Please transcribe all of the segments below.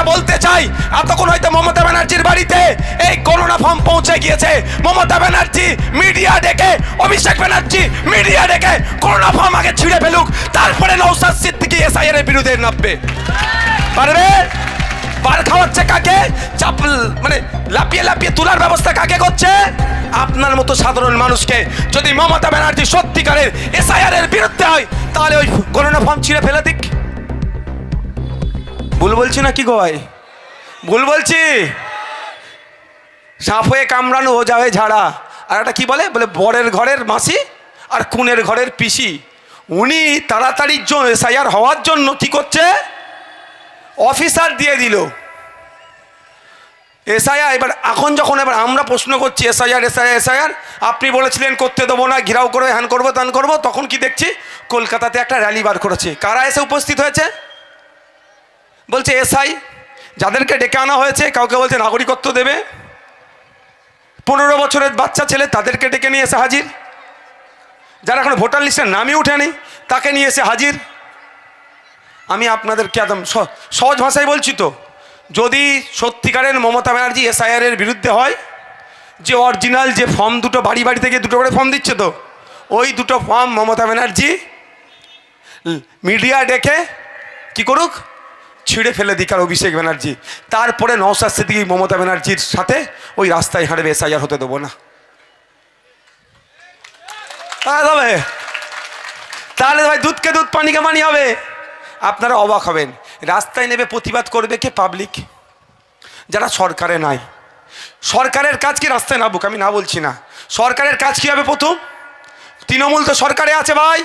যেটা বলতে চাই এতক্ষণ হয়তো মমতা ব্যানার্জির বাড়িতে এই করোনা ফর্ম পৌঁছে গিয়েছে। মমতা ব্যানার্জি মিডিয়া ডেকে, অভিষেক ব্যানার্জি মিডিয়া ডেকে করোনা ফর্ম আগে ছিঁড়ে ফেলুক, তারপরে নৌসাদ সিদ্দিকি এর বিরুদ্ধে নামবে। পারবে? বার খাওয়াচ্ছে কাকে? চাপ মানে লাপিয়ে লাপিয়ে তোলার ব্যবস্থা কাকে করছে? আপনার মতো সাধারণ মানুষকে যদি মমতা ব্যানার্জি সত্যিকারের এসআইআর এর বিরুদ্ধে হয়, তাহলে ওই করোনা ফর্ম ছিঁড়ে ফেলে দিক। ভুল বলছি না কি গো ভুল বলছি? সাপ হয়ে কামড়ানো ও যাবে ঝাড়া। আর একটা কি বলে? বলে বরের ঘরের মাসি আর কুনের ঘরের পিসি। উনি তাড়াতাড়ির জন্য এসআইআর হওয়ার জন্য কি করছে? অফিসার দিয়ে দিল। এসআইআর, এবার এখন যখন এবার আমরা প্রশ্ন করছি, এসআইআর এসআইআর এসআইআর, আপনি বলেছিলেন করতে দেবো না, ঘিরাও করবে হ্যান করব, ত্যান করব, তখন কি দেখছি? কলকাতাতে একটা র্যালি বার করেছে। কারা এসে উপস্থিত হয়েছে? বলছে, এসআই, যাদেরকে ডেকে আনা হয়েছে, কাউকে বলছে নাগরিকত্ব দেবে। পনেরো বছরের বাচ্চা ছেলে, তাদেরকে ডেকে নিয়ে এসে হাজির। যারা এখন ভোটার লিস্টের নামই উঠেনি, তাকে নিয়ে এসে হাজির। আমি আপনাদেরকে একদম স- সহজ ভাষায় বলছি তো, যদি সত্যিকারের মমতা ব্যানার্জি এসআইআর এর বিরুদ্ধে হয়, যে অরিজিনাল যে ফর্ম দুটো বাড়ি বাড়ি থেকে দুটো করে ফর্ম দিচ্ছে তো, ওই দুটো ফর্ম মমতা ব্যানার্জি মিডিয়া ডেকে কি করুক ছিঁড়ে ফেলে দিক আর অভিষেক ব্যানার্জি। তারপরে নওসাদ সিদ্দিকি, মমতা ব্যানার্জির সাথে ওই রাস্তায় হাঁটবে এসআইআর হতে দেবো না। তবে তাহলে ভাই দুধকে দুধ, পানিকে পানি হবে। আপনারা অবাক হবেন, রাস্তায় নেবে প্রতিবাদ করবে কে পাবলিক যারা সরকারে নাই। সরকারের কাজ কি রাস্তায় নামুক, আমি না বলছি না। সরকারের কাজ কি হবে প্রথম? তৃণমূল তো সরকারে আছে ভাই।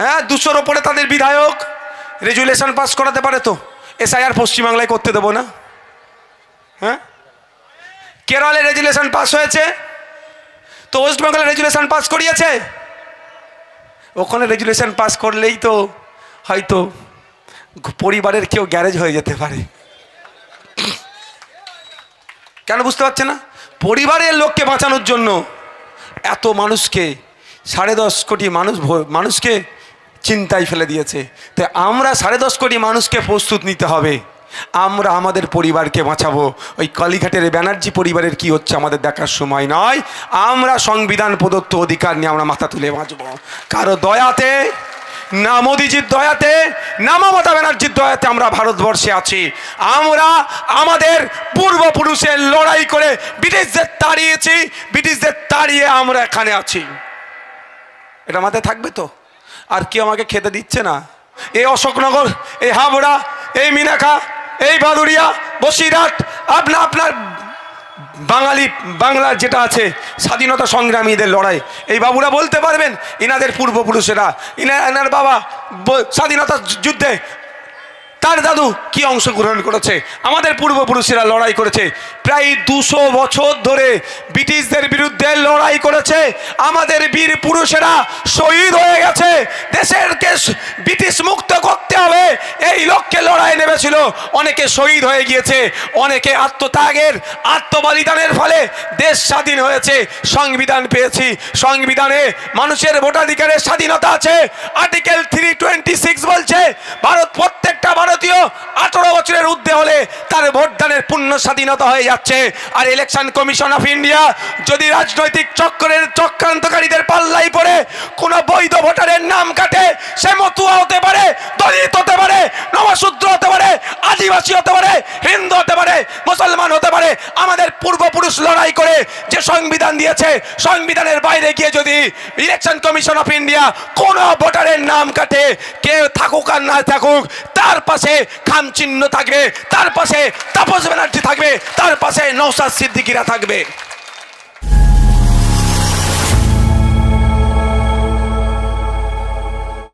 হ্যাঁ দুশোর ওপরে তাদের বিধায়ক। রেজুলেশন পাস করাতে পারে তো? এসআইআর পশ্চিমবাংলায় করতে দেবো না? হ্যাঁ? কেরলে রেজুলেশন পাস হয়েছে? তো ওয়েস্ট বেঙ্গলে রেজুলেশন পাস করিয়েছে? ওখানে রেজুলেশন পাস করলেই তো হয়তো পরিবারের কেউ গ্যারেজ হয়ে যেতে পারে। কেন বুঝতে পারছে না? পরিবারের লোককে বাঁচানোর জন্য এত মানুষকে, সাড়ে দশ কোটি মানুষ মানুষকে চিন্তায় ফেলে দিয়েছে। তাই আমরা সাড়ে দশ কোটি মানুষকে প্রস্তুত নিতে হবে। আমরা আমাদের পরিবারকে বাঁচাবো। ওই কালীঘাটের ব্যানার্জি পরিবারের কি হচ্ছে আমাদের দেখার সময় নয়। আমরা সংবিধান প্রদত্ত অধিকার নিয়ে আমরা মাথা তুলে বাঁচবো। কারও দয়াতে, না মোদিজির দয়াতে, না মমতা ব্যানার্জির দয়াতে আমরা ভারতবর্ষে আছি। আমরা আমাদের পূর্বপুরুষের লড়াই করে ব্রিটিশদের তাড়িয়েছি। ব্রিটিশদের তাড়িয়ে আমরা এখানে আছি। এটা মাথায় থাকবে তো? আর কেউ আমাকে খেতে দিচ্ছে না। এই অশোকনগর, এই হাবড়া, এই মিনাখা, এই বাদুরিয়া বসিরহাট, আপনা আপনার বাঙালি বাংলার যেটা আছে, স্বাধীনতা সংগ্রামীদের লড়াই। এই বাবুরা বলতে পারবেন, ইনাদের পূর্বপুরুষেরা, ইনা এনার বাবা স্বাধীনতা যুদ্ধে তার দাদু কি অংশগ্রহণ করেছে? আমাদের পূর্বপুরুষেরা লড়াই করেছে। প্রায় দুশো বছর ধরে ব্রিটিশদের বিরুদ্ধে লড়াই করেছে। আমাদের বীর পুরুষেরা শহীদ হয়ে গেছে। দেশেরকে ব্রিটিশ মুক্ত করতে হবে। এই লক্ষ্যে লড়াই নেমেছিল। অনেকে শহীদ হয়ে গিয়েছে। অনেকে আত্মত্যাগের, আত্মবলিদানের ফলে দেশ স্বাধীন হয়েছে। সংবিধান পেয়েছি। সংবিধানে মানুষের ভোটাধিকারের স্বাধীনতা আছে। আর্টিকেল থ্রি টোয়েন্টি সিক্স বলছে, ভারত প্রত্যেকটা ভারতীয় আঠারো বছরের ঊর্ধ্বে হলে তার ভোটদানের পূর্ণ স্বাধীনতা হয়ে যাচ্ছে। আর ইলেকশন কমিশন অফ ইন্ডিয়া যদি রাজনৈতিক চক্রের চক্রান্তকারীদের পাল্লাই পড়ে, কোনো বৈধ ভোটারের নাম কাটে, সে মতুয়া হতে পারে, দলিত হতে পারে, নবশূদ্র হতে পারে, আদিবাসী হতে পারে মুসলমান হতে পারে, আমাদের পূর্বপুরুষ লড়াই করে যে সংবিধান দিয়েছে, সংবিধানের বাইরে গিয়ে যদি ইলেকশন কমিশন অফ ইন্ডিয়া কোনো ভোটারের নাম কাটে কেউ থাকুক আর না থাকুক, তার পাশে খাম চিহ্ন থাকবে, তার পাশে তাপস ব্যানার্জি থাকবে, তার পাশে নৌসাদ সিদ্দিকিরা থাকবে।